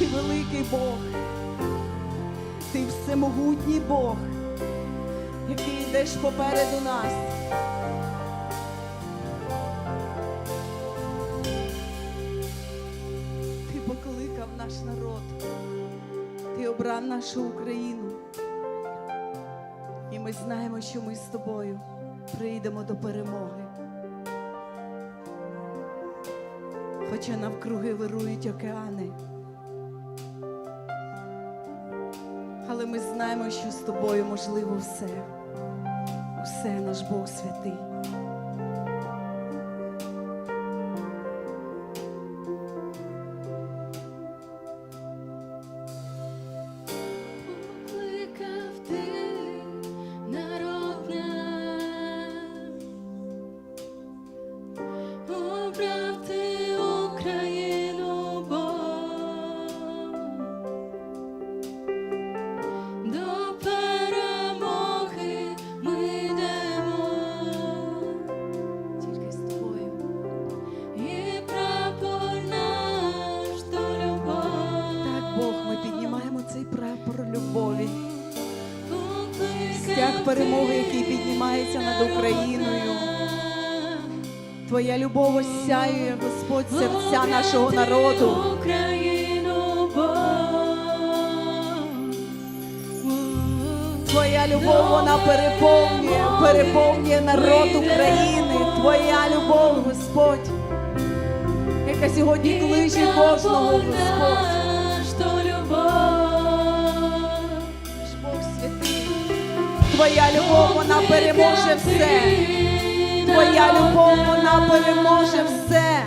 ти великий Бог, ти всемогутній Бог, який йдеш попереду нас. Ти покликав наш народ, ти обрав нашу Україну. І ми знаємо, що ми з тобою прийдемо до перемоги. Хоча навкруги вирують океани. Але ми знаємо, що з тобою можливо все. Усе наш Бог святий. Перемоги, який піднімається над Україною. Твоя любов осяює, Господь, серця нашого народу. Твоя любов, вона переповнює, переповнює народ України. Твоя любов, Господь, яка сьогодні кличе кожного, Господь. Твоя любов, вона переможе все. Твоя любов, вона переможе все.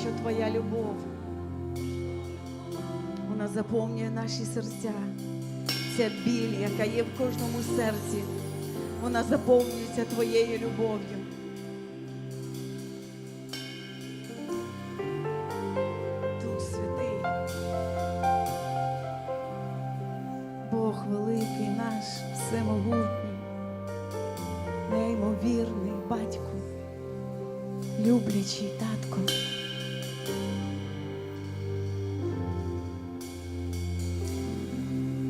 Що твоя любов, вона заповнює наші серця. Ця біль, яка є в кожному серці, вона заповнюється твоєю любов'ю. Дух Святий, Бог великий наш, всемогутній, неймовірний батько, люблячий татко.